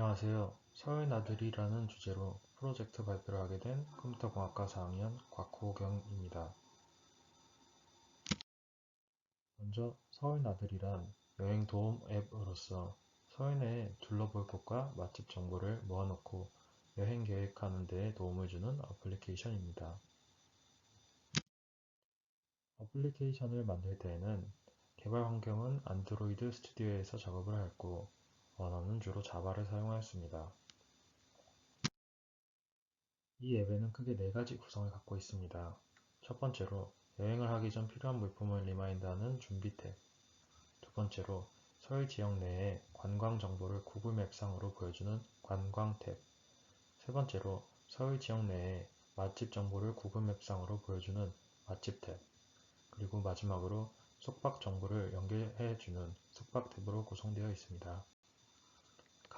안녕하세요. 서울 나들이라는 주제로 프로젝트 발표를 하게 된 컴퓨터공학과 4학년 곽호경입니다. 먼저 서울 나들이란 여행 도움 앱으로서 서울 내에 둘러볼 곳과 맛집 정보를 모아놓고 여행 계획하는 데 도움을 주는 어플리케이션입니다. 어플리케이션을 만들 때에는 개발 환경은 안드로이드 스튜디오에서 작업을 하였고 언어는 주로 자바를 사용하였습니다. 이 앱에는 크게 네 가지 구성을 갖고 있습니다. 첫 번째로 여행을 하기 전 필요한 물품을 리마인드하는 준비 탭 두 번째로 서울 지역 내의 관광 정보를 구글 맵상으로 보여주는 관광 탭 세 번째로 서울 지역 내의 맛집 정보를 구글 맵상으로 보여주는 맛집 탭 그리고 마지막으로 숙박 정보를 연결해주는 숙박 탭으로 구성되어 있습니다.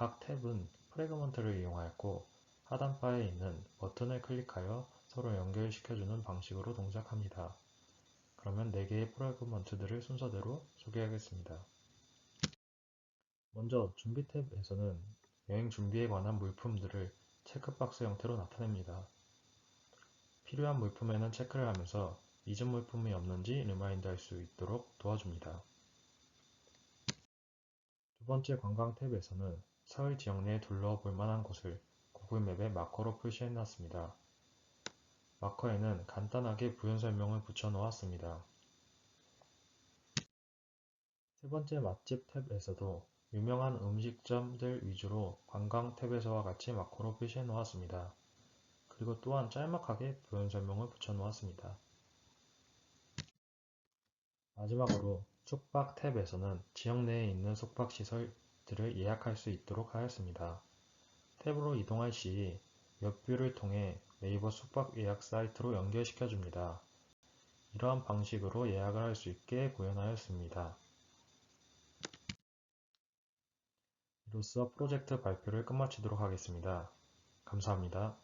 각 탭은 프래그먼트를 이용하였고 하단바에 있는 버튼을 클릭하여 서로 연결시켜주는 방식으로 동작합니다. 그러면 4개의 프래그먼트들을 순서대로 소개하겠습니다. 먼저 준비 탭에서는 여행 준비에 관한 물품들을 체크박스 형태로 나타냅니다. 필요한 물품에는 체크를 하면서 잊은 물품이 없는지 리마인드 할 수 있도록 도와줍니다. 두 번째 관광 탭에서는 서울 지역 내에 둘러볼 만한 곳을 구글맵에 마커로 표시해 놨습니다. 마커에는 간단하게 부연 설명을 붙여 놓았습니다. 세 번째 맛집 탭에서도 유명한 음식점들 위주로 관광 탭에서와 같이 마커로 표시해 놓았습니다. 그리고 또한 짤막하게 부연 설명을 붙여 놓았습니다. 마지막으로 숙박 탭에서는 지역 내에 있는 숙박시설 들을 예약할 수 있도록 하였습니다. 탭으로 이동할 시 웹뷰를 통해 네이버 숙박 예약 사이트로 연결시켜 줍니다. 이러한 방식으로 예약을 할 수 있게 구현하였습니다. 이로써 프로젝트 발표를 끝마치도록 하겠습니다. 감사합니다.